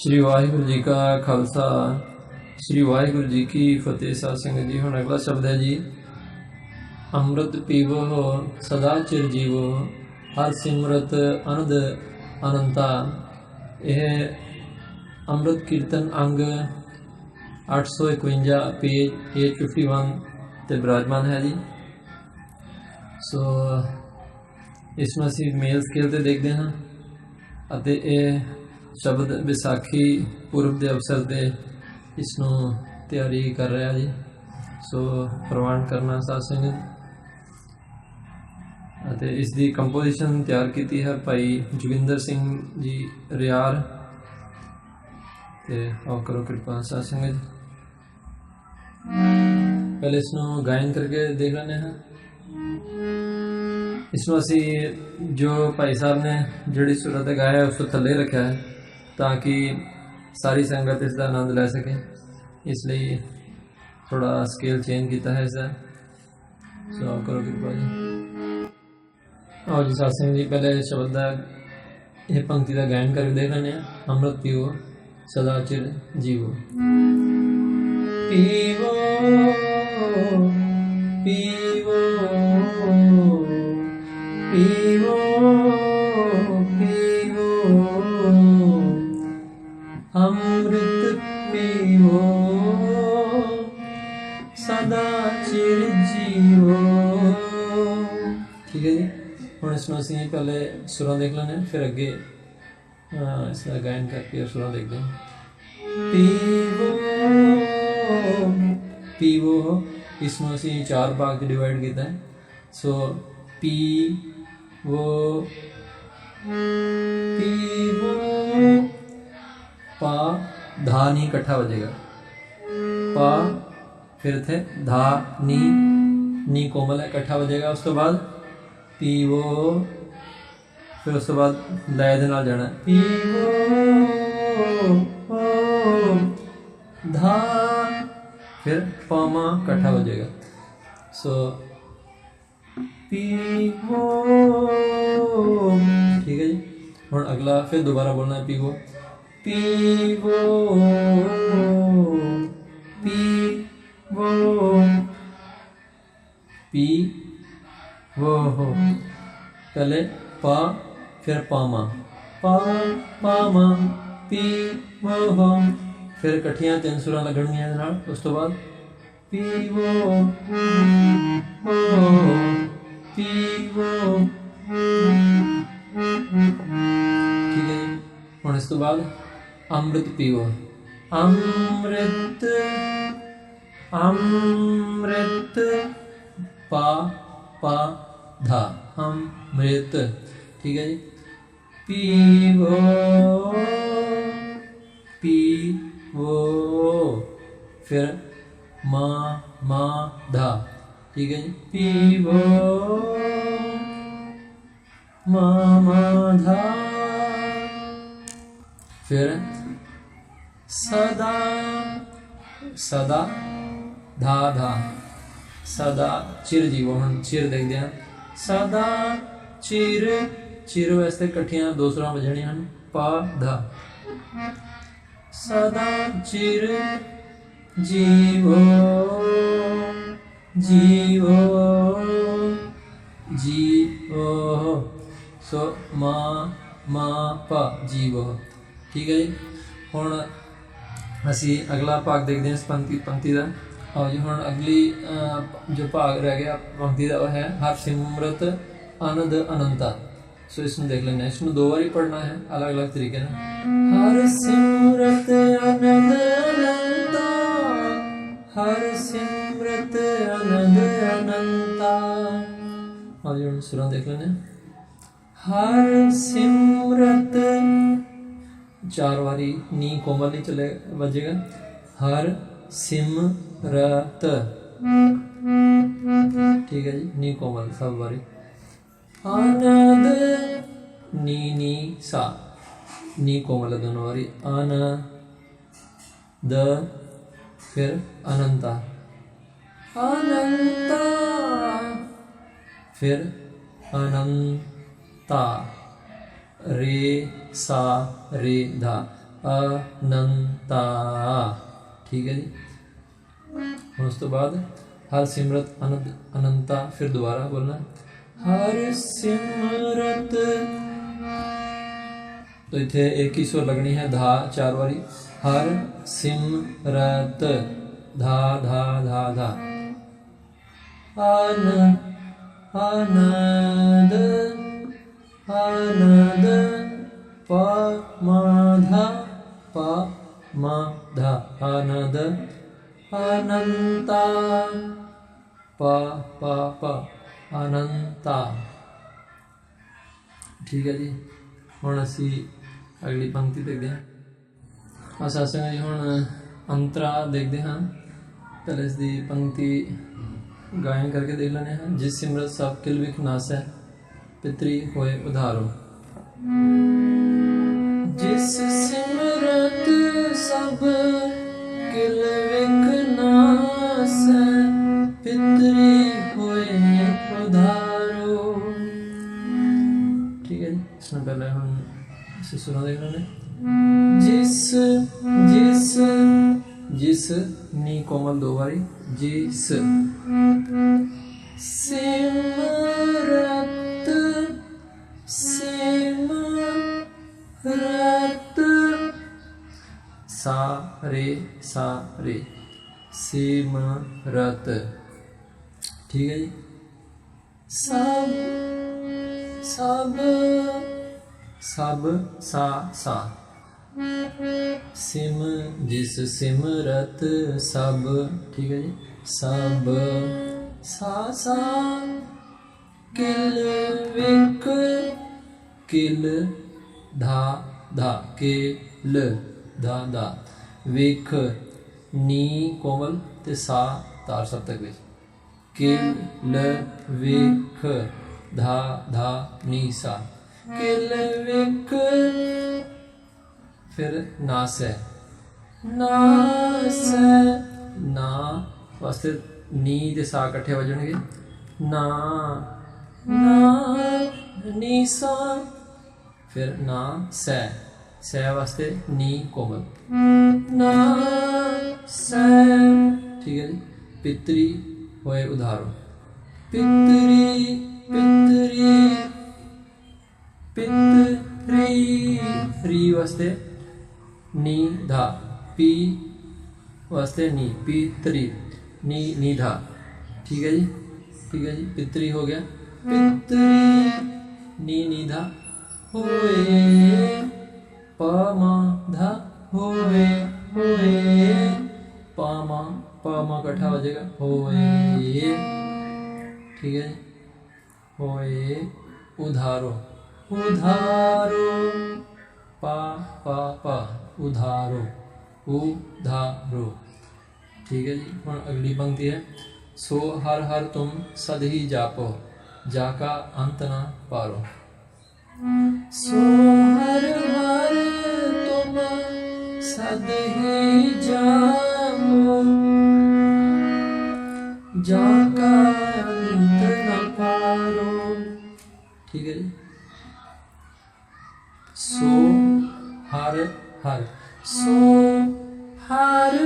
ਸ੍ਰੀ ਵਾਹਿਗੁਰੂ ਜੀ ਕਾ ਖਾਲਸਾ। ਸ੍ਰੀ ਵਾਹਿਗੁਰੂ ਜੀ ਕੀ ਫਤਿਹ, ਸਾਧ ਸੰਗਤ ਜੀ। ਹੁਣ ਅਗਲਾ ਸ਼ਬਦ ਹੈ ਜੀ, ਅੰਮ੍ਰਿਤ ਪੀਵੋ ਸਦਾ ਚਿਰ ਜੀਵੋ, ਹਰ ਸਿਮਰਤ ਅਨੰਦ ਅਨੰਤਾ। ਇਹ ਅੰਮ੍ਰਿਤ ਕੀਰਤਨ ਅੰਗ 851 ਪੇਜ 851 ਤੇ ਬਿਰਾਜਮਾਨ ਹੈ ਜੀ। ਸੋ, ਇਸ ਨੂੰ ਅਸੀਂ ਮੇਲ ਸਕੇਲ ਤੇ ਦੇਖਦੇ ਹਾਂ ਅਤੇ ਇਹ ਸ਼ਬਦ ਵਿਸਾਖੀ ਪੁਰਬ ਦੇ ਅਵਸਰ ਤੇ ਇਸ ਨੂੰ ਤਿਆਰੀ ਕਰ ਰਿਹਾ ਜੀ। ਸੋ ਪ੍ਰਵਾਨ ਕਰਨਾ ਸਾਧ ਸੰਗਤ। ਅਤੇ ਇਸ ਦੀ ਕੰਪੋਜੀਸ਼ਨ ਤਿਆਰ ਕੀਤੀ ਹੈ ਭਾਈ ਜੋਗਿੰਦਰ ਸਿੰਘ ਜੀ ਰਿਆਰ। ਤੇ ਆਓ ਕਰੋ ਕਿਰਪਾ ਸਾਧ ਸੰਗਤ। ਪਹਿਲੇ ਇਸ ਨੂੰ ਗਾਇਨ ਕਰਕੇ ਦੇਖ ਲੈਂਦੇ ਹਾਂ। ਇਸ ਨੂੰ ਅਸੀਂ ਜੋ ਭਾਈ ਸਾਹਿਬ ਨੇ ਜਿਹੜੀ ਸੁਰਤ ਗਾਇਆ ਹੈ, ਉਸ ਤੋਂ ਥੱਲੇ ਰੱਖਿਆ ਹੈ। ਤਾਂ ਕਿ ਸਾਰੀ ਸੰਗਤ ਇਸ ਦਾ ਆਨੰਦ ਲੈ ਸਕੇ। ਇਸ ਲਈ ਥੋੜਾ ਸਕੇਲ ਚੇਂਜ ਕੀਤਾ ਹੈ ਇਸ ਦਾ। ਸੋ ਕਰੋ ਕਿਰਪਾ ਜੀ ਆਓ ਜੀ, ਸਾਧ ਸੰਗਤ ਜੀ, ਪਹਿਲੇ ਸ਼ਬਦ ਦਾ ਇਹ ਪੰਕਤੀ ਦਾ ਗਾਇਨ ਕਰਕੇ ਦੇਖ ਲੈਂਦੇ ਹਾਂ। ਅੰਮ੍ਰਿਤ ਪੀਓ, ਸਦਾ ਚਿਰ ਜੀਵੋ। ਪੀਵੋ ਪੀਵੋ ਠੀਕ ਹੈ ਜੀ। ਹੁਣ ਇਸ ਨੂੰ ਅਸੀਂ ਪਹਿਲੇ ਸੁਰਾਂ ਦੇਖ ਲੈਣੇ ਹਾਂ, ਫਿਰ ਅੱਗੇ ਅਹ, ਇਸ ਦਾ ਗਾਇਨ ਕਰਕੇ ਸੁਰਾਂ ਦੇਖਦੇ ਹਾਂ। ਪੀਵੋ ਪੀਵੋ ਇਸ ਨੂੰ ਅਸੀਂ ਚਾਰ ਭਾਗ ਚ ਡਿਵਾਈਡ ਕੀਤਾ ਹੈ। ਸੋ ਪੀ ਵੋ ਪੀਵੋ ਪਾ ਧਾ ਨੀ ਇਕੱਠਾ ਹੋ ਜਾਏਗਾ ਪਾ ਫਿਰ ਇੱਥੇ ਧਾ ਨੀ ਨੀ ਕੋਮਲ ਹੈ, ਇਕੱਠਾ ਹੋ ਜਾਏਗਾ ਉਸ ਤੋਂ ਬਾਅਦ ਪੀਵੋ। ਫਿਰ ਉਸ ਤੋਂ ਬਾਅਦ ਲੈ ਦੇ ਨਾਲ ਜਾਣਾ। ਹੈ। ਪੀਵੋ ਓ, ਧਾ ਫਿਰ ਪਾਮਾ ਇਕੱਠਾ ਹੋ ਜਾਏਗਾ। ਸੋ ਪੀਵੋ। ਠੀਕ ਹੈ ਜੀ। ਹੁਣ ਅਗਲਾ ਫਿਰ ਦੁਬਾਰਾ ਬੋਲਣਾ ਹੈ ਪੀਵੋ। ਪੀਵੋ ਪੀਵੋ ਪੀ ਹੋ ਹੋ। ਪਹਿਲੇ ਪਾ, ਫਿਰ ਪਾਮਾ ਪਾ ਪਾਮਾ ਪੀ, ਵੋ ਹੋ ਫਿਰ ਇਕੱਠੀਆਂ ਤਿੰਨ ਸੁਰਾਂ ਲੱਗਣਗੀਆਂ ਇਹਦੇ ਨਾਲ, ਉਸ ਤੋਂ ਬਾਅਦ। ਪੀ, ਵੋ ਵੋ ਪੀ, ਵੋ ਠੀਕ ਹੈ ਜੀ। ਹੁਣ ਇਸ ਤੋਂ ਬਾਅਦ ਅੰਮ੍ਰਿਤ ਪੀਓ। ਅੰਮ੍ਰਿਤ ਅੰਮ੍ਰਿਤ, ਪਾ ਪਾ ਧਾ ਅੰਮ੍ਰਿਤ ਠੀਕ ਹੈ ਜੀ? ਪੀਵੋ ਪੀਵੋ, ਫਿਰ ਮਾ ਮਾ ਧਾ ਠੀਕ ਹੈ ਜੀ? ਪੀਵੋ ਮਾ ਮਾ ਧਾ ਫਿਰ ਸਦਾ ਸਦਾ ਧਾ ਧਾ ਸਦਾ ਚਿਰ ਜੀਵੋ ਚਿਰ ਦੇਖਦੇ ਹਾਂ ਸਦਾ ਚਿਰ ਚਿਰ ਵਾਸਤੇ ਇਕੱਠੀਆਂ ਦੋ ਸੁਰਾਂ ਵਜਣੀਆਂ ਹਨ, ਪਾ, ਧਾ। ਸਦਾ ਚਿਰ ਜੀਵੋ ਜੀਵੋ ਜੀਵੋ। ਸੋ, ਮਾ ਮਾ, ਪਾ, ਜੀਵੋ। ਠੀਕ ਹੈ ਜੀ? ਹੁਣ ਅਸੀਂ ਅਗਲਾ ਭਾਗ ਦੇਖਦੇ ਹਾਂ ਇਸ ਪੰਕਤੀ ਪੰਕਤੀ ਦਾ। ਆਓ ਜੀ, ਹੁਣ ਅਗਲੀ ਜੋ ਭਾਗ ਰਹਿ ਗਿਆ ਪੰਕਤੀ ਦਾ ਉਹ ਹੈ, ਹਰ ਸਿਮਰਤ ਆਨੰਦ ਅਨੰਤਾ। ਸੋ ਇਸ ਨੂੰ ਦੇਖ ਲੈਣਾ ਇਸ ਨੂੰ ਦੋ ਵਾਰੀ ਪੜ੍ਹਨਾ ਹੈ, ਅਲੱਗ-ਅਲੱਗ ਤਰੀਕੇ ਨਾਲ। ਹਰ ਸਿਮਰਤ ਆਨੰਦ ਅਨੰਤਾ, ਹਰ ਸਿਮਰਤ ਆਨੰਦ ਅਨੰਤਾ। ਆਓ ਜੀ, ਹੁਣ ਸੁਰਾਂ ਦੇਖ ਲੈਣੇ ਹਰ ਸਿਮਰਤ, ਚਾਰ ਵਾਰੀ ਨੀ ਕੋਮਲ ਨਹੀਂ ਚਲੇ, ਵੱਜੇਗਾ। ਹਰ ਸਿਮ ਸਿਮਰਤ ਠੀਕ ਹੈ ਜੀ, ਨੀ ਕੋਮਲ ਸਭ ਵਾਰੀ ਆਨੰਦ, ਨੀ ਨੀ, ਸਾ। ਨੀ ਕੋਮਲ ਦੋਨੋਂ ਵਾਰੀ ਆਨੰਦ, ਫਿਰ ਅਨੰਤਾ। ਅਨੰਤਾ, ਫਿਰ ਅਨੰਤਾ। ਰੇ, ਸਾ, ਰੇ, ਧਾ। ਅਨੰਤਾ। ਠੀਕ ਹੈ ਜੀ। ਹੁਣ ਉਸ ਤੋਂ ਬਾਅਦ ਹਰ ਸਿਮਰਤ ਅਨੰਦ ਅਨੰਤਾ ਫਿਰ ਦੁਬਾਰਾ ਬੋਲਣਾ ਹਰ ਸਿਮਰਤ तो इथे एक ही स्वर लगनी है धा चार वाली हर सिमरत धा धा धा धा आन आनंद आनंद प म धा प म धा आनंद अनंता प प प अनंता ਠੀਕ ਹੈ ਜੀ ਹੁਣ ਅਸੀਂ ਅਗਲੀ ਪੰਕਤੀ ਦੇਖਦੇ ਹਾਂ ਅਸਾਂ ਸੰਗ ਜੀ ਹੁਣ ਅੰਤਰਾ ਦੇਖਦੇ ਹਾਂ ਪਹਿਲੇ ਇਸ ਦੀ ਪੰਕਤੀ ਗਾਇਨ ਕਰਕੇ ਦੇਖ ਲੈਣੇ ਹਾਂ ਜਿਸ ਸਿਮਰਤ ਸਭ ਕਿਲ ਵਿਖ ਨਾਸੈ ਪਿਤਰੀ ਹੋਏ ਉਧਾਰੋ ਜਿਸ ਸਿਮਰਤ ਸਭ ਇਸੇ ਸੁਣਾ ਦੇਖ ਲੈਣੇ ਜਿਸ ਜਿਸ ਜਿਸ ਨੀ ਕੋਮਲ ਦੋ ਵਾਰੀ ਜਿਸ ਸਿਮਰਤ ਸਿਮਰਤ ਸਾ ਰੇ ਸਾ ਰੇ ਸਿਮਰਤ ਠੀਕ ਹੈ ਜੀ ਸਭ ਸਭ ਸਭ ਸਾ ਸਾ। ਸਿਮ ਜਿਸ ਸਿਮਰਤ ਸਭ, ਠੀਕ ਹੈ ਜੀ? ਸਭ ਸਾ ਸਾ। ਕਿਲ ਵਿਕ, ਕਿਲ ਧਾ ਧਾ, ਕਿਲ ਧਾ ਧਾ। ਵਿਖ ਨੀ ਕੋਮਲ ਤੇ ਸਾ ਤਾਰ ਸਪਤਕ ਵਿੱਚ। ਕਿਲ ਵਿਖ ਧਾ ਧਾ ਨੀ ਸਾ। ਕਿਲ ਵਿਖ ਫਿਰ ਨਾਸ ਹੈ। ਨਾਸ ਨਾ ਵਾਸਤੇ ਨੀ ਤੇ ਸਾ ਇਕੱਠੇ ਵਜਣਗੇ ਨਾ। ਨਾ ਨੀ ਸਾ। ਫਿਰ ਨਾ ਸੈ। ਸੈ ਵਾਸਤੇ ਨੀ ਕੋਮਲ। ਨਾ ਸੈ। ਠੀਕ ਹੈ ਜੀ। ਪਿਤਰੀ ਹੋਏ ਉਧਾਰੋ। ਪਿਤਰੀ ਪਿਤਰੀ। ਪਿਤਰੀ ਰੀ ਵਾਸਤੇ ਨੀ ਧਾ ਪੀ ਵਾਸਤੇ ਨੀ ਪਿਤਰੀ ਨੀ ਨੀ ਧਾ ਠੀਕ ਹੈ ਜੀ ਠੀਕ ਹੈ ਜੀ ਪਿਤਰੀ ਹੋ ਗਿਆ ਪਿਤਰੀ ਨੀ ਨੀ ਧਾ ਹੋਏ ਪਮਾ ਧਾ ਹੋਏ ਹੋਏ ਪਮਾ ਪਮਾ ਇਕੱਠਾ ਹੋ ਜਾਏਗਾ ਹੋਏ ਠੀਕ ਹੈ ਜੀ ਹੋਏ ਉਧਾਰੋ ਉਧਾਰੋ ਪਾ ਪਾ ਪਾ ਉਧਾਰੋ ਉਧਾਰੋ ਠੀਕ ਹੈ ਜੀ ਹੁਣ ਅਗਲੀ ਪੰਕਤੀ ਹੈ ਸੋ ਹਰ ਹਰ ਤੁਮ ਸਦ ਹੀ ਜਾਪੋ ਜਾ ਕਾ ਅੰਤ ਨਾ ਪਾਰੋ ਸੋ ਹਰ ਹਰ ਤੁਮ ਸਦ ਹੀ ਜਾਪੋ ਹਰ ਹਰ ਸੋ ਹਰ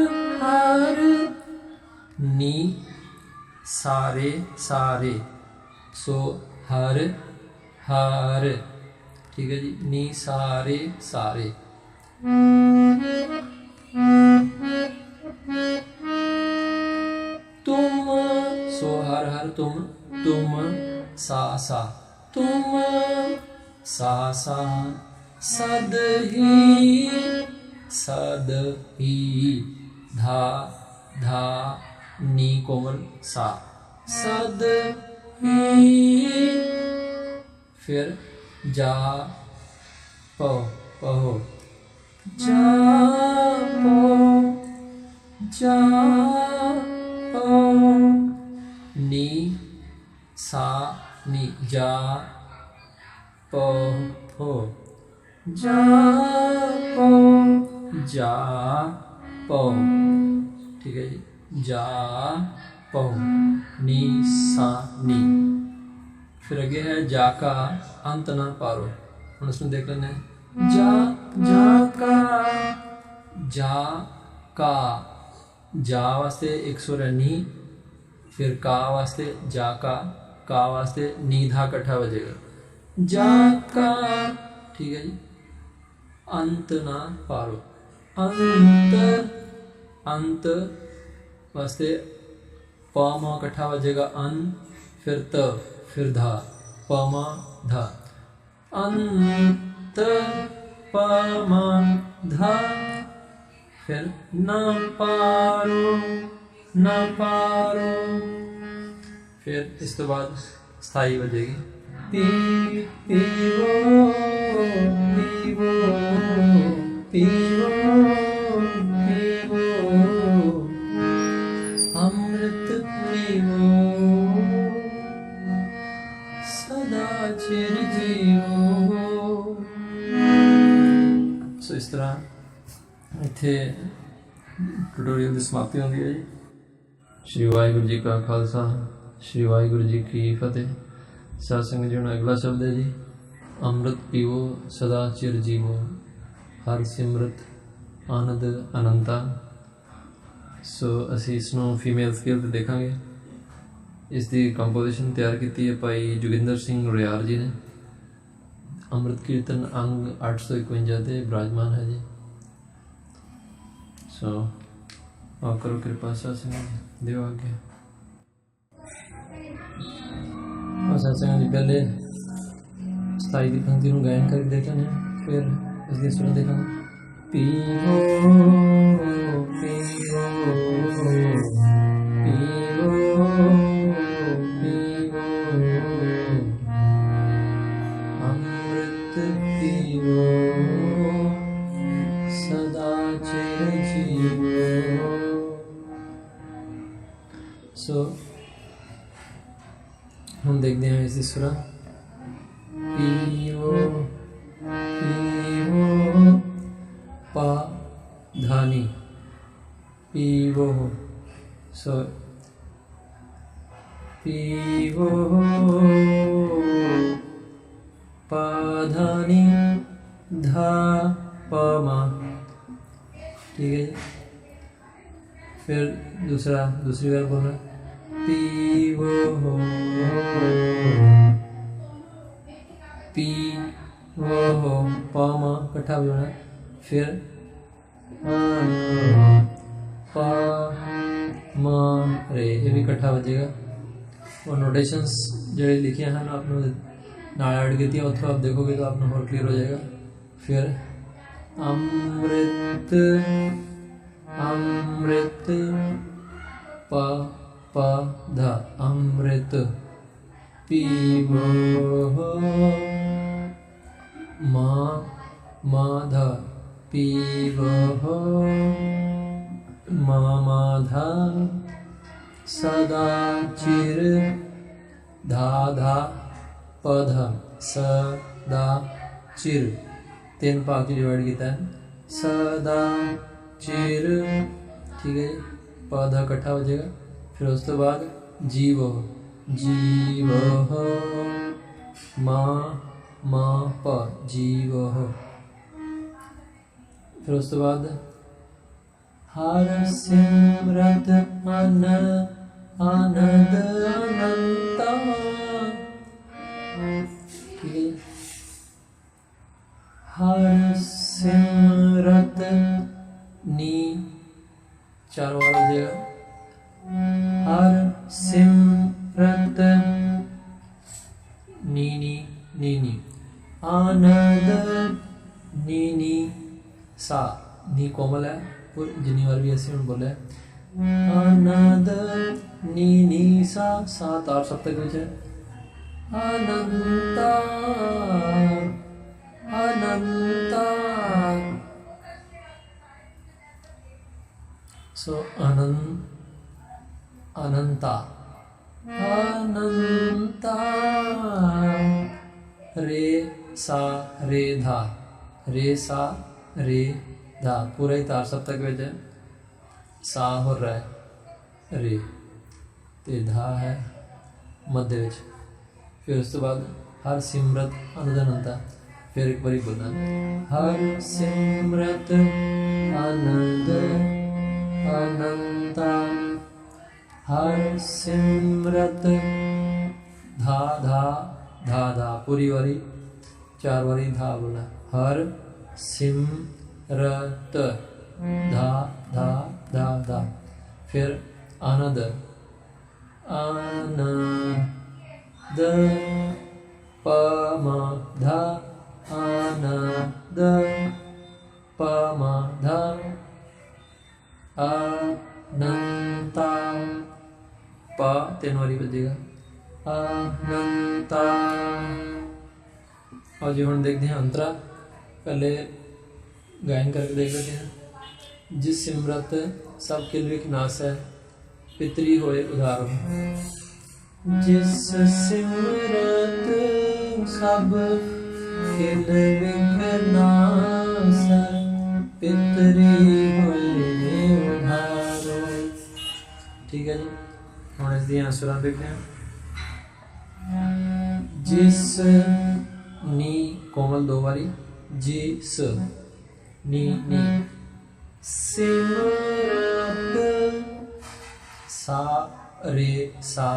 ਹਰ ਨੀ ਸਾਰੇ ਸਾਰੇ। ਸੋ ਹਰ ਹਰ। ਠੀਕ ਹੈ ਜੀ ਨੀ ਸਾਰੇ ਸਾਰੇ। ਤੁਮ ਸੋ ਹਰ ਹਰ ਤੁਮ ਤੁਮ ਸਾ ਸਾ। ਤੁਮ ਸਾ ਸਾ। ਸਦ ਹੀ ਸਦ ਹੀ ਧਾ ਧਾ ਨੀ ਕੋਮਲ ਸਾ। ਸਦ ਹੀ। ਫਿਰ ਜਾ ਪੋ ਪੋ ਜਾ ਪੋ ਜਾ ਪੋ ਨੀ ਸਾ ਨੀ ਜਾ ਪੋ ਪੋ ਜਾ ਪੋ ਜਾ ਪੋ ਠੀਕ ਹੈ ਜੀ ਜਾ ਪੋ ਨੀ ਸਾ ਨੀ ਫਿਰ ਅੱਗੇ ਹੈ ਜਾ ਕਾ ਅੰਤ ਨਾ ਪਾਰੋ ਹੁਣ ਇਸ ਨੂੰ ਦੇਖ ਲੈਂਦੇ ਹਾਂ ਜਾ ਜਾ ਕਾ ਜਾ ਕਾ ਜਾ ਵਾਸਤੇ ਇੱਕ ਸੁਰ ਹੈ ਨੀ ਫਿਰ ਕਾ ਵਾਸਤੇ ਜਾ ਕਾ ਕਾ ਵਾਸਤੇ ਨੀ ਧਾ ਇਕੱਠਾ ਵਜੇਗਾ ਜਾ ਕਾ ਠੀਕ ਹੈ ਜੀ ਅੰਤ ਨਾ ਪਾਰੋ। ਅੰਤ ਅੰਤ ਵਾਸਤੇ ਪ ਇਕੱਠਾ ਵਜੇਗਾ ਅਨ ਫਿਰ ਤ, ਫਿਰ ਧਾ। ਪ ਧਾ। ਅੰਤ ਪ ਧਾ। ਫਿਰ ਨਾ ਪਾਰੋ ਨਾ ਪਾਰੋ। ਫਿਰ ਇਸ ਤੋਂ ਬਾਅਦ ਸਥਾਈ ਵਜੇਗੀ। ਪੀ ਸੋ ਇਸ ਤਰ੍ਹਾਂ ਇੱਥੇ ਟਿਊਟੋਰੀਅਲ ਦੀ ਸਮਾਪਤੀ ਹੁੰਦੀ ਹੈ ਜੀ। ਸ਼੍ਰੀ ਵਾਹਿਗੁਰੂ ਜੀ ਕਾ ਖਾਲਸਾ, ਸ਼੍ਰੀ ਵਾਹਿਗੁਰੂ ਜੀ ਕੀ ਫਤਿਹ। ਸਾਧ ਸੰਗਤ ਜੀ, ਹੁਣ ਅਗਲਾ ਸ਼ਬਦ ਹੈ ਜੀ। ਅੰਮ੍ਰਿਤ ਪੀਵੋ, ਸਦਾ ਚਿਰ ਜੀਵੋ। ਹਰ ਸਿਮਰਤ, ਆਨੰਦ, ਅਨੰਤਾ। ਸੋ ਅਸੀਂ ਇਸ ਨੂੰ ਫੀਮੇਲ ਸਕੇਲ ਤੇ ਦੇਖਾਂਗੇ। ਇਸ ਦੀ ਕੰਪੋਜੀਸ਼ਨ ਤਿਆਰ ਕੀਤੀ ਹੈ ਭਾਈ ਜੋਗਿੰਦਰ ਸਿੰਘ ਰਿਆਲ ਜੀ ਨੇ। ਅੰਮ੍ਰਿਤ ਕੀਰਤਨ ਅੰਗ 851 ਤੇ ਬਿਰਾਜਮਾਨ ਹੈ ਜੀ। ਸੋ ਆਪ ਕਰੋ ਕਿਰਪਾ ਸਾਧ ਸੰਗਤ ਜੀ। ਦਿਓ ਆਗੇ ਔਰ ਸਤਸੰਗ ਦੀ ਪਹਿਲੇ 27 ਦੀ ਪੰਕਤੀ ਨੂੰ ਗਾਇਨ ਕਰੀ ਦੇਖਾਂਗੇ, ਫਿਰ ਇਸ ਦੇ ਸੁਰ ਦੇਖਾਂਗੇ। ਪੀਓ ਪੀ तीसरा। पीओ पीओ पा, धानी। पीवो सो पीवो पाधानी धा पमा ठीक है फिर दूसरा, दूसरी बार बोल रहा इकट्ठा भी फिर पा, मा, रे, ये भी इकट्ठा बजेगा। और नोटेशंस जो लिखे हैं ना, आपने नारायण गीति और थोड़ा आप देखोगे तो आपने और क्लियर हो जाएगा। फिर अमृत अमृत, प प, ध, अमृत, पी ਮਾ ਧਾ ਪੀਵੋ ਮਾ ਮਾ ਧਾ ਸਦਾ ਚਿਰ ਧਾ ਧਾ ਪਧ ਸਦਾ ਚਿਰ ਤਿੰਨ ਭਾਗ ਚ ਡਿਵਾਈਡ ਕੀਤਾ ਹੈ ਸਦਾ ਚਿਰ ਠੀਕ ਹੈ ਜੀ ਪੌਦਾ ਇਕੱਠਾ ਹੋ ਜਾਏਗਾ ਫਿਰ ਉਸ ਤੋਂ ਬਾਅਦ ਫਿਰ ਉਸ ਤੋਂ ਬਾਅਦ ਹਰ ਸਿਮਰਤ ਅਨ ਆਨੰਦ ਅਨੰਤਾ ਠੀਕ ਹੈ ਹਰ ਸਿਮਰਤ ਨੀ ਚਾਰ ਵਾਰ ਹੋ ਜਾਏਗਾ ਹਰ ਸਿਮਰਤ ਨੀ ਕੋਮਲ ਹੈ। ਔਰ ਜਿੰਨੀ ਵਾਰ ਵੀ ਅਸੀਂ ਹੁਣ ਬੋਲਿਆ ਹੈ। ਆਨੰਦ ਨੀ ਨੀ ਸਾ ਸਾ ਤਾਰ ਵਿੱਚ ਹੈ। ਅਨੰਤਾ ਅਨੰਤਾ ਸੋ ਅਨੰਤ ਅਨੰਤਾ ਅਨੰਤਾ ਰੇ, ਸਾ, ਰੇ, ਧਾ। ਰੇ, ਸਾ, ਰੇ ਧਾ ਪੂਰਾ ਹੀ ਤਾਰ ਸਪਤਕ ਵਿੱਚ ਹੈ ਸਾ ਹੋ ਰਿਹਾ ਹੈ ਰੇ ਤੇ ਧਾ ਹੈ ਮੱਧ ਵਿੱਚ ਫਿਰ ਉਸ ਤੋਂ ਬਾਅਦ ਹਰ ਸਿਮਰਤ ਅਨੰਦ ਅਨੰਤਾ ਫਿਰ ਇੱਕ ਵਾਰੀ ਬੋਲਣਾ ਹਰ ਸਿਮਰਤ ਆਨੰਦ ਅਨੰਤਾ ਹਰ ਸਿਮਰਤ ਧਾ ਧਾ ਧਾ ਧਾ ਪੂਰੀ ਵਾਰੀ ਚਾਰ ਵਾਰੀ र त धा धा धा धा फिर आनंद आनंद प म धा आनंद प म धा अनंता पा तीन वाली बजेगा अनंता और जी हम देखते हैं अंतरा पहले ਗਾਇਨ ਕਰਕੇ ਦੇਖ ਲੈਂਦੇ ਹਾਂ। ਜਿਸ ਸਿਮਰਤ ਸਭ ਕੇ ਲਈ ਨਾਸ ਹੈ ਪਿਤਰੀ ਹੋਏ ਉਧਾਰੋ। ਜਿਸ ਸਿਮਰਤ ਸਭ ਕੇ ਲਈ ਨਾਸ ਹੈ ਪਿਤਰੀ ਹੋਏ ਉਧਾਰੋ। ਠੀਕ ਹੈ ਜੀ ਹੁਣ ਇਸ ਦੀਆਂ ਸੁਰਾਂ ਦੇਖਦੇ ਹਾਂ। ਜਿਸ ਨੀ ਕੋਮਲ ਦੋ ਵਾਰੀ ਜਿਸ ਨੀ ਨੀ ਸਿਮਰਤ ਸਾ ਰੇ ਸਾ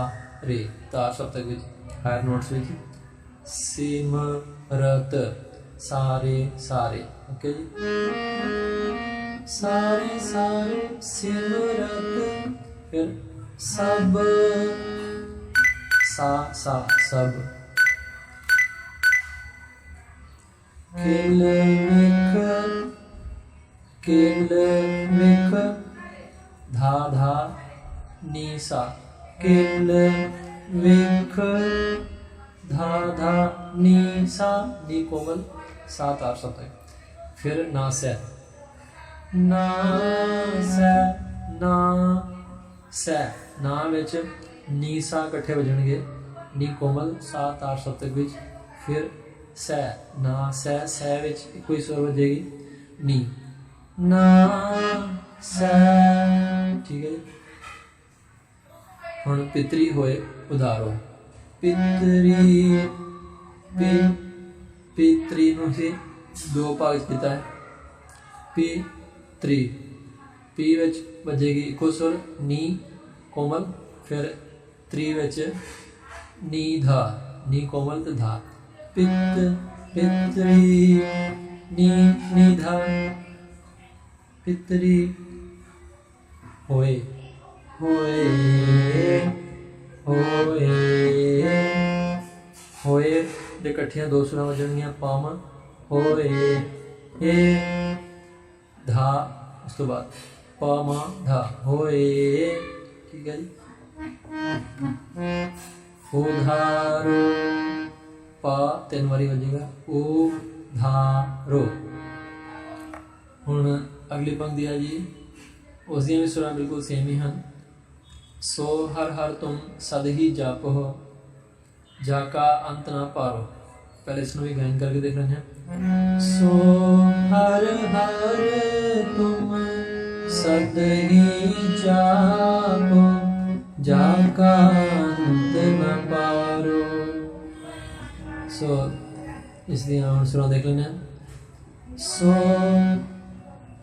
ਰੇ ਤਾਰ ਸਪਤਕ ਵਿੱਚ ਹਾਇਰ ਨੋਟਸ ਵਿੱਚ ਸਿਮਰਤ ਸਾਰੇ ਸਾਰੇ ਓਕੇ ਜੀ ਸਾਰੇ ਸਾਰੇ ਸਿਮਰਤ ਫਿਰ ਸਭ ਸਾ ਸਾ ਸਭ ਕਿਲ ਮਿਖ ਕਿਲ ਮਿਖ ਧਾ ਧਾ ਨੀ ਸਾ ਕਿਲ ਮਿਖ ਧਾ ਧਾ ਨੀ ਸਾ ਨੀ ਕੋਮਲ ਸਾ ਤਾਰ ਸਤਕ ਫਿਰ ਨਾ ਸੈ ਨਾ ਸੈ ਨਾ ਸੈ ਨਾ ਵਿੱਚ ਨੀ ਸਾ ਇਕੱਠੇ ਵਜਣਗੇ ਨੀ ਕੋਮਲ ਸਾ ਤਾਰ ਸਤਕ ਵਿੱਚ ਫਿਰ ਸੈ ਨਾ ਸੈ ਸੈ ਵਿੱਚ ਇੱਕੋ ਹੀ ਵਜੇਗੀ ਨੀ ਨਾ ਸੈ ਠੀਕ ਹੈ ਹੁਣ ਪਿਤਰੀ ਹੋਏ ਉਧਾਰੋ ਪਿਤਰੀ, ਪੀ, ਪਿਤਰੀ ਨੂੰ ਸੀ ਦੋ ਭਾਗ ਕੀਤਾ ਹੈ। ਪੀ ਤ੍ਰੀ ਪੀ ਵਿੱਚ ਵੱਜੇਗੀ ਇੱਕੋ ਸੁਰ ਨੀ, ਕੋਮਲ। ਫਿਰ ਤ੍ਰੀ ਵਿੱਚ ਨੀ ਧਾ। ਨੀ ਕੋਮਲ ਤੇ ਧਾ। ਪਿਤ, ਪਿਤਰੀ, ਨੀ ਨੀ ਧਾ। ਪਿਤਰੀ ਹੋਏ। ਹੋਏ ਹੋਏ ਹੋਏ। ਦੇ ਇਕੱਠੀਆਂ ਦੋ ਸੁਰਾਂ ਵਜਣਗੀਆਂ ਪਾਮ ਹੋਏ ਏ ਧਾ, ਉਸ ਤੋਂ ਬਾਅਦ ਪਾਮਾ ਧਾ, ਹੋਏ। ਠੀਕ ਹੈ ਜੀ। ਉਧਾਰੋ। ਪਾ, ਤਿੰਨ ਵਾਰੀ ਵੱਜੇਗਾ। ਉਧਾਰੋ। ਹੁਣ ਅਗਲੀ ਪੰਕਤੀ ਆ ਜੀ। ਉਸ ਦੀਆਂ ਵੀ ਸੁਰਾਂ ਬਿਲਕੁਲ ਸੇਮ ਹੀ ਹਨ। ਸੋ ਹਰ ਹਰ ਤੁਮ ਸਦ ਹੀ ਜਾਪੋ ਜਾ ਕਾ ਅੰਤ ਨਾ ਪਾਰੋ ਪਹਿਲੇ ਇਸ ਨੂੰ ਵੀ ਗਾਇਨ ਕਰਕੇ ਦੇਖ ਲੈਂਦੇ ਹਾਂ। ਸੋ ਹਰ ਹਰ ਤੁਮ ਸਦ ਹੀ ਜਾਪੋ ਜਾ ਕਾ ਅੰਤ ਨਾ ਪਾਰੋ ਸੋ ਇਸ ਦੀਆਂ ਹੁਣ ਸੁਰਾਂ ਦੇਖ ਲੈਂਦੇ ਹਾਂ।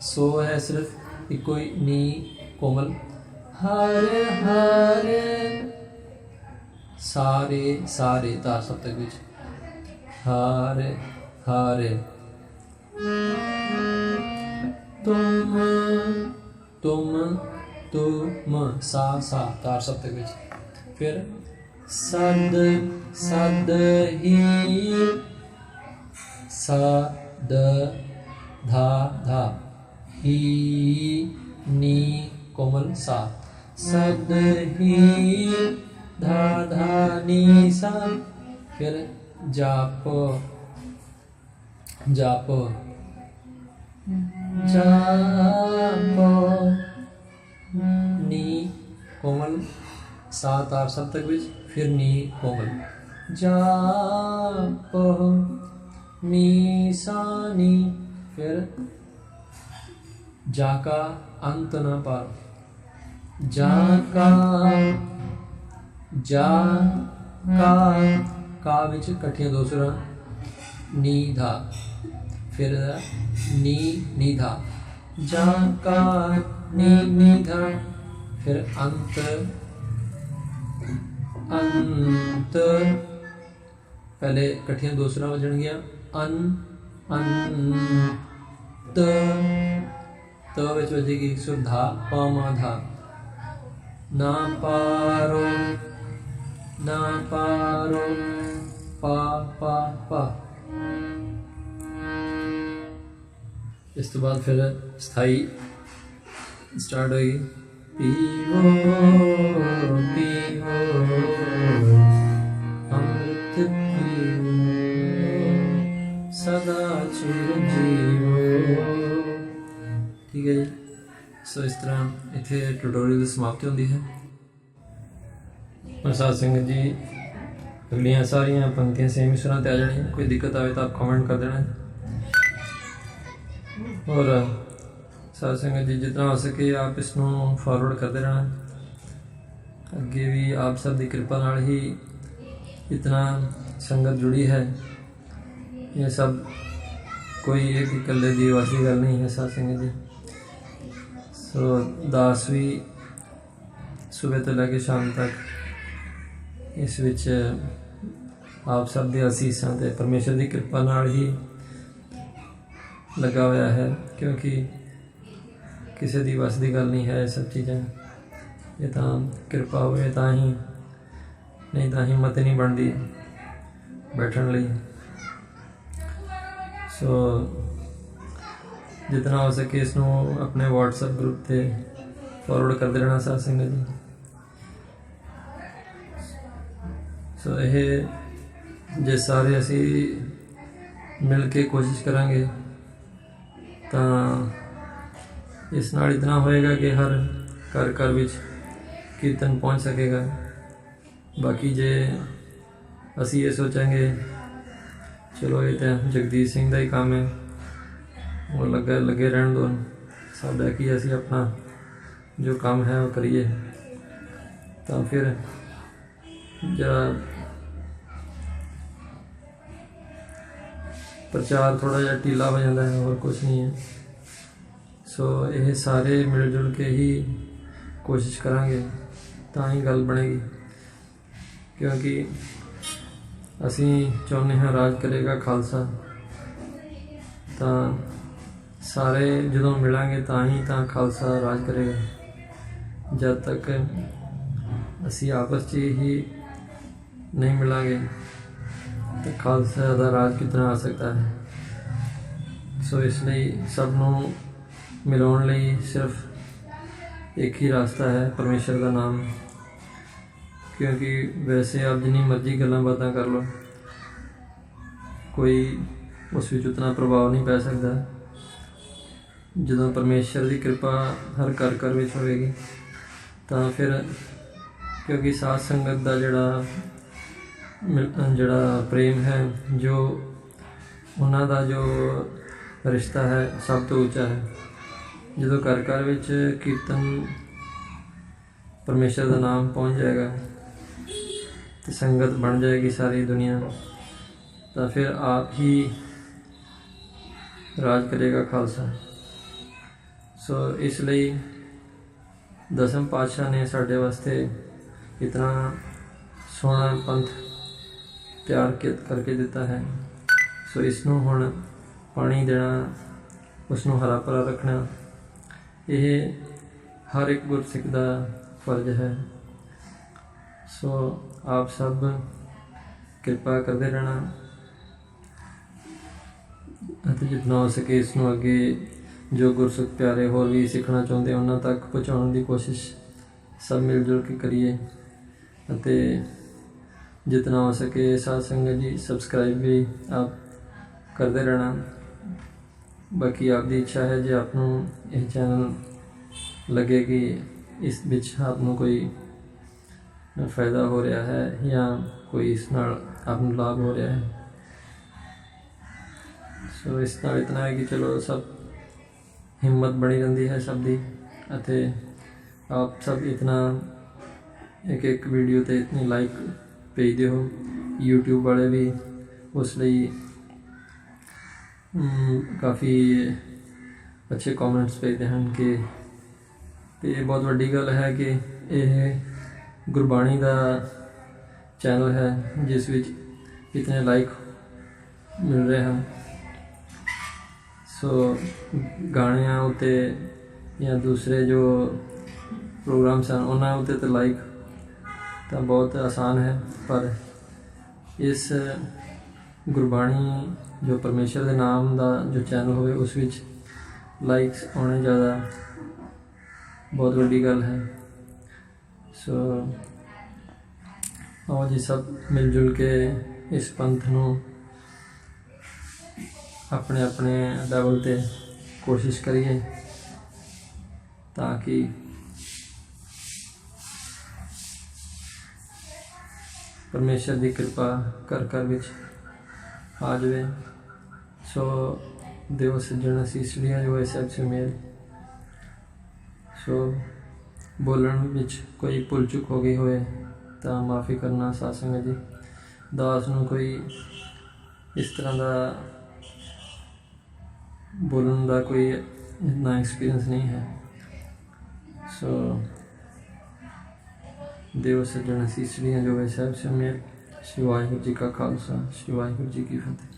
ਸੋ ਸੋ ਹੈ ਸਿਰਫ ਇੱਕੋ ਹੀ ਨੀ ਕੋਮਲ। ਹਰ ਹਰ। ਸਾਰੇ ਸਾਰੇ ਤਾਰ ਸਪਤਕ ਵਿੱਚ। ਹਰ ਹਰ। ਤੁਮ ਤੁਮ ਤੁਮ। ਸਾ ਸਾ ਤਾਰ ਸਪਤਕ ਵਿੱਚ। ਫਿਰ ਸਦ ਸਦ ਹੀ। ਸਦ ਧਾ ਧਾ। ਹੀ ਨੀ ਕੋਮਲ ਸਾ ਸਦ ਹੀ ਧਾ ਧਾ ਨੀ ਸਾ ਫਿਰ ਜਾਪ ਜਾਪ ਜਾਪ ਨੀ ਕੋਮਲ ਸਾ ਤਾਰ ਸਪਤਕ ਵਿੱਚ ਫਿਰ ਨੀ ਕੋਮਲ ਜਾਪ ਨੀ ਸਾ ਨੀ ਫਿਰ ਜਾ ਕਾ ਅੰਤ ਨਾ ਪਾਰ। ਜਾ ਕਾ ਜਾ ਕਾ ਕਾ ਵਿੱਚ ਇਕੱਠੀਆਂ ਦੋ ਸੁਰਾਂ। ਨੀ, ਧਾ। ਫਿਰ ਨੀ ਨੀ, ਧਾ। ਜਾ ਕਾ, ਨੀ ਨੀ, ਧਾ। ਫਿਰ ਅੰਤ ਅੰਤ। ਪਹਿਲੇ ਇਕੱਠੀਆਂ ਦੋ ਸੁਰਾਂ ਵੱਜਣਗੀਆਂ। ਅਨ ਅਨ ਤ ਤ ਵਿੱਚ ਵੱਜੇਗੀ ਇੱਕ ਸੁਰ ਧਾ ਪਾ ਮਾ ਧਾ ਨਾ ਪਾਰੋ ਨਾ ਪਾਰੋ ਪਾ ਪਾ ਪਾ ਇਸ ਤੋਂ ਬਾਅਦ ਫਿਰ ਸਥਾਈ ਸਟਾਰਟ ਹੋਏਗੀ ਸੋ ਇਸ ਤਰ੍ਹਾਂ ਇੱਥੇ ਟਿਊਟੋਰੀਅਲ ਦੀ ਸਮਾਪਤੀ ਹੁੰਦੀ ਹੈ। ਪ੍ਰਸਾਦ ਸਿੰਘ ਜੀ, ਅਗਲੀਆਂ ਸਾਰੀਆਂ ਪੰਕਤੀਆਂ ਸੇਮ ਸੁਰਾਂ ਤੇ ਆ ਜਾਣੀਆਂ। ਕੋਈ ਦਿੱਕਤ ਆਵੇ ਤਾਂ ਆਪ ਕਮੈਂਟ ਕਰ ਦੇਣਾ। ਔਰ ਸਾਧ ਸਿੰਘ ਜੀ ਜਿੰਨਾ ਹੋ ਸਕੇ ਆਪ ਇਸ ਨੂੰ ਫਾਰਵਰਡ ਕਰਦੇ ਰਹਿਣਾ। ਅੱਗੇ ਵੀ ਆਪ ਸਭ ਦੀ ਕਿਰਪਾ ਨਾਲ ਹੀ ਇਤਨਾ ਸੰਗਤ ਜੁੜੀ ਹੈ। ਇਹ ਸਭ ਕੋਈ ਇੱਕ ਇਕੱਲੇ ਦੀ ਵਾਸੀ ਗੱਲ ਨਹੀਂ ਹੈ ਸਾਧ ਸਿੰਘ ਜੀ। ਸੋ ਦਾਸ ਵੀ ਸਵੇਰ ਤੋਂ ਲੈ ਕੇ ਸ਼ਾਮ ਤੱਕ ਇਸ ਵਿੱਚ ਆਪ ਸਭ ਦੇ ਅਸੀਸਾਂ ਤੇ ਪਰਮੇਸ਼ਰ ਦੀ ਕਿਰਪਾ ਨਾਲ ਹੀ ਲੱਗਾ ਹੋਇਆ ਹੈ, ਕਿਉਂਕਿ ਕਿਸੇ ਦੀ ਵਸ ਦੀ ਗੱਲ ਨਹੀਂ ਹੈ ਇਹ ਸਭ ਚੀਜ਼ਾਂ। ਇਹ ਤਾਂ ਕਿਰਪਾ ਹੋਵੇ ਤਾਂ ਹੀ, ਨਹੀਂ ਤਾਂ ਹਿੰਮਤ ਨਹੀਂ ਬਣਦੀ ਬੈਠਣ ਲਈ। ਸੋ ਜਿਤਨਾ ਹੋ ਸਕੇ ਇਸ ਨੂੰ ਆਪਣੇ WhatsApp ਗਰੁੱਪ ਤੇ ਫਾਰਵਰਡ ਕਰਦੇ ਰਹਿਣਾ ਸਾਧ ਸੰਗਤ ਜੀ। ਸੋ ਇਹ ਜੇ ਸਾਰੇ ਅਸੀਂ ਮਿਲ ਕੇ ਕੋਸ਼ਿਸ਼ ਕਰਾਂਗੇ, ਤਾਂ ਇਸ ਨਾਲ ਇਤਨਾ ਹੋਏਗਾ ਕਿ ਹਰ ਘਰ ਘਰ ਵਿੱਚ ਕੀਰਤਨ ਪਹੁੰਚ ਸਕੇਗਾ। ਬਾਕੀ ਜੇ ਅਸੀਂ ਇਹ ਸੋਚਾਂਗੇ, ਚਲੋ ਇਹ ਤਾਂ ਜਗਦੀਸ਼ ਸਿੰਘ ਦਾ ਹੀ ਕੰਮ ਹੈ। ਉਹ ਲੱਗੇ ਲੱਗੇ ਰਹਿਣ ਦੋ ਸਾਡਾ ਕੀ ਅਸੀਂ ਆਪਣਾ ਜੋ ਕੰਮ ਹੈ ਉਹ ਕਰੀਏ। ਤਾਂ ਫਿਰ ਜਿਹੜਾ ਪ੍ਰਚਾਰ ਥੋੜਾ ਜਿਹਾ ਢੀਲਾ ਹੋ ਜਾਂਦਾ ਹੈ, ਹੋਰ ਕੁਝ ਨਹੀਂ ਹੈ। ਸੋ ਇਹ ਸਾਰੇ ਮਿਲ ਜੁਲ ਕੇ ਹੀ ਕੋਸ਼ਿਸ਼ ਕਰਾਂਗੇ, ਤਾਂ ਹੀ ਗੱਲ ਬਣੇਗੀ। ਕਿਉਂਕਿ ਅਸੀਂ ਚਾਹੁੰਦੇ ਹਾਂ ਰਾਜ ਕਰੇਗਾ ਖਾਲਸਾ। ਤਾਂ ਸਾਰੇ ਜਦੋਂ ਮਿਲਾਂਗੇ ਤਾਂ ਹੀ ਤਾਂ ਖਾਲਸਾ ਰਾਜ ਕਰੇਗਾ। ਜਦ ਤੱਕ ਅਸੀਂ ਆਪਸ 'ਚ ਹੀ ਨਹੀਂ ਮਿਲਾਂਗੇ, ਤਾਂ ਖਾਲਸਾ ਦਾ ਰਾਜ ਕਿਤਨਾ ਆ ਸਕਦਾ ਹੈ। ਸੋ ਇਸ ਲਈ ਸਭ ਨੂੰ ਮਿਲਾਉਣ ਲਈ ਸਿਰਫ ਇੱਕ ਹੀ ਰਸਤਾ ਹੈ, ਪਰਮੇਸ਼ਰ ਦਾ ਨਾਮ। ਕਿਉਂਕਿ ਵੈਸੇ ਆਪ ਜਿੰਨੀ ਮਰਜ਼ੀ ਗੱਲਾਂ ਬਾਤਾਂ ਕਰ ਲਓ, ਕੋਈ ਉਸ ਵਿੱਚ ਉਤਨਾ ਪ੍ਰਭਾਵ ਨਹੀਂ ਪੈ ਸਕਦਾ। ਜਦੋਂ ਪਰਮੇਸ਼ਰ ਦੀ ਕਿਰਪਾ ਹਰ ਘਰ ਘਰ ਵਿੱਚ ਹੋਵੇਗੀ, ਤਾਂ ਫਿਰ ਕਿਉਂਕਿ ਸਾਧ ਸੰਗਤ ਦਾ ਜਿਹੜਾ ਮਿਲ- ਜਿਹੜਾ ਪ੍ਰੇਮ ਹੈ, ਜੋ ਉਹਨਾਂ ਦਾ ਜੋ ਰਿਸ਼ਤਾ ਹੈ, ਸਭ ਤੋਂ ਉੱਚਾ ਹੈ। ਜਦੋਂ ਘਰ ਘਰ ਵਿੱਚ ਕੀਰਤਨ ਪਰਮੇਸ਼ਰ ਦਾ ਨਾਮ ਪਹੁੰਚ ਜਾਏਗਾ ਤੇ ਸੰਗਤ ਬਣ ਜਾਏਗੀ ਸਾਰੀ ਦੁਨੀਆ, ਤਾਂ ਫਿਰ ਆਪ ਹੀ ਰਾਜ ਕਰੇਗਾ ਖਾਲਸਾ। ਸੋ ਇਸ ਲਈ ਦਸਮ ਪਾਤਸ਼ਾਹ ਨੇ ਸਾਡੇ ਵਾਸਤੇ ਇਤਨਾ ਸੋਹਣਾ ਪੰਥ ਤਿਆਰ ਕੀ- ਕਰਕੇ ਦਿੱਤਾ ਹੈ। ਸੋ ਇਸ ਨੂੰ ਹੁਣ ਪਾਣੀ ਦੇਣਾ ਉਸ ਨੂੰ ਹਰਾ ਭਰਾ ਰੱਖਣਾ, ਇਹ ਹਰ ਇੱਕ ਗੁਰਸਿੱਖ ਦਾ ਫਰਜ਼ ਹੈ। ਸੋ ਆਪ ਸਭ ਕਿਰਪਾ ਕਰਦੇ ਰਹਿਣਾ ਅਤੇ ਜਿਤਨਾ ਹੋ ਸਕੇ ਇਸ ਨੂੰ ਅੱਗੇ ਜੋ ਗੁਰਸਿੱਖ ਪਿਆਰੇ ਹੋਰ ਵੀ ਸਿੱਖਣਾ ਚਾਹੁੰਦੇ ਉਹਨਾਂ ਤੱਕ ਪਹੁੰਚਾਉਣ ਦੀ ਕੋਸ਼ਿਸ਼ ਸਭ ਮਿਲ ਜੁਲ ਕੇ ਕਰੀਏ ਅਤੇ ਜਿਤਨਾ ਹੋ ਸਕੇ ਸਾਧ ਸੰਗਤ ਜੀ ਸਬਸਕ੍ਰਾਈਬ ਵੀ ਆਪ ਕਰਦੇ ਰਹਿਣਾ। ਬਾਕੀ ਆਪ ਦੀ ਇੱਛਾ ਹੈ ਜੇ ਆਪ ਨੂੰ ਇਹ ਚੈਨਲ ਲੱਗੇ ਕਿ ਇਸ ਵਿੱਚ ਆਪ ਨੂੰ ਕੋਈ ਫਾਇਦਾ ਹੋ ਰਿਹਾ ਹੈ ਜਾਂ ਕੋਈ ਇਸ ਨਾਲ ਆਪ ਨੂੰ ਲਾਭ ਹੋ ਰਿਹਾ ਹੈ। ਸੋ ਇਸ ਨਾਲ ਇਤਨਾ ਹੈ ਕਿ ਚਲੋ ਸਭ ਹਿੰਮਤ ਬਣੀ ਰਹਿੰਦੀ ਹੈ ਸਭ ਦੀ ਅਤੇ ਆਪ ਸਭ ਇਤਨਾ ਇੱਕ ਇੱਕ ਵੀਡੀਓ ਤੇ ਇਤਨੀ ਲਾਈਕ ਭੇਜਦੇ ਹੋ। YouTube ਵਾਲੇ ਵੀ ਉਸ ਲਈ ਕਾਫੀ ਅੱਛੇ ਕਮੈਂਟਸ ਭੇਜਦੇ ਹਨ ਕਿ ਤੇ ਇਹ ਬਹੁਤ ਵੱਡੀ ਗੱਲ ਹੈ ਕਿ ਇਹ ਗੁਰਬਾਣੀ ਦਾ ਚੈਨਲ ਹੈ ਜਿਸ ਵਿੱਚ ਇਤਨੇ ਲਾਈਕ ਮਿਲ ਰਹੇ ਹਨ। ਸੋ ਗਾਣਿਆਂ ਉਤੇ ਜਾਂ ਦੂਸਰੇ ਜੋ ਪ੍ਰੋਗਰਾਮਸ ਹਨ, ਉਹਨਾਂ ਉਤੇ ਤੇ ਲਾਈਕ ਤਾਂ ਬਹੁਤ ਆਸਾਨ ਹੈ, ਪਰ ਇਸ ਗੁਰਬਾਣੀ ਜੋ ਪਰਮੇਸ਼ਰ ਦੇ ਨਾਮ ਦਾ ਜੋ ਚੈਨਲ ਹੋਵੇ, ਉਸ ਵਿੱਚ ਲਾਈਕਸ ਆਉਣੇ ਜ਼ਿਆਦਾ ਬਹੁਤ ਵੱਡੀ ਗੱਲ ਹੈ। ਸੋ ਆਓ ਜੀ, ਸਭ ਮਿਲ ਜੁਲ ਕੇ ਇਸ ਪੰਥ ਨੂੰ ਆਪਣੇ ਆਪਣੇ ਲੈਵਲ ਤੇ ਕੋਸ਼ਿਸ਼ ਕਰੀਏ ਤਾਂ ਕਿ ਪਰਮੇਸ਼ਰ ਦੀ ਕਿਰਪਾ ਕਰ ਕਰ ਵਿੱਚ ਆ ਜਾਵੇ। ਸੋ ਦੇਵ ਸੱਜਣ ਅਸੀਸ ਲਿਆ ਜੋ ਇਸ ਐਪ ਸੇ ਮੇਲ ਸੋ ਬੋਲਣ ਵਿੱਚ ਕੋਈ ਭੁੱਲ ਚੁੱਕ ਹੋ ਗਈ ਹੋਵੇ ਤਾਂ ਮਾਫੀ ਕਰਨਾ ਸਾਧ ਸੰਗਤ ਜੀ। ਦਾਸ ਨੂੰ ਕੋਈ ਇਸ ਤਰ੍ਹਾਂ ਦਾ ਬੋਲਣ ਦਾ ਕੋਈ ਇਤਨਾ ਐਕਸਪੀਰੀਅੰਸ ਨਹੀਂ ਹੈ। ਸੋ ਦੇਵ ਸੱਜਣ ਅਸੀਸ ਲਿਆ ਜੋ ਇਸ ਐਪ ਸੇ ਮੇਲ ਸ਼ਿਵਾਏ ਜੀ ਕਾ ਖਾਲਸਾ ਸ਼ਿਵਾਏ ਜੀ ਕੀ ਫਤਿਹ।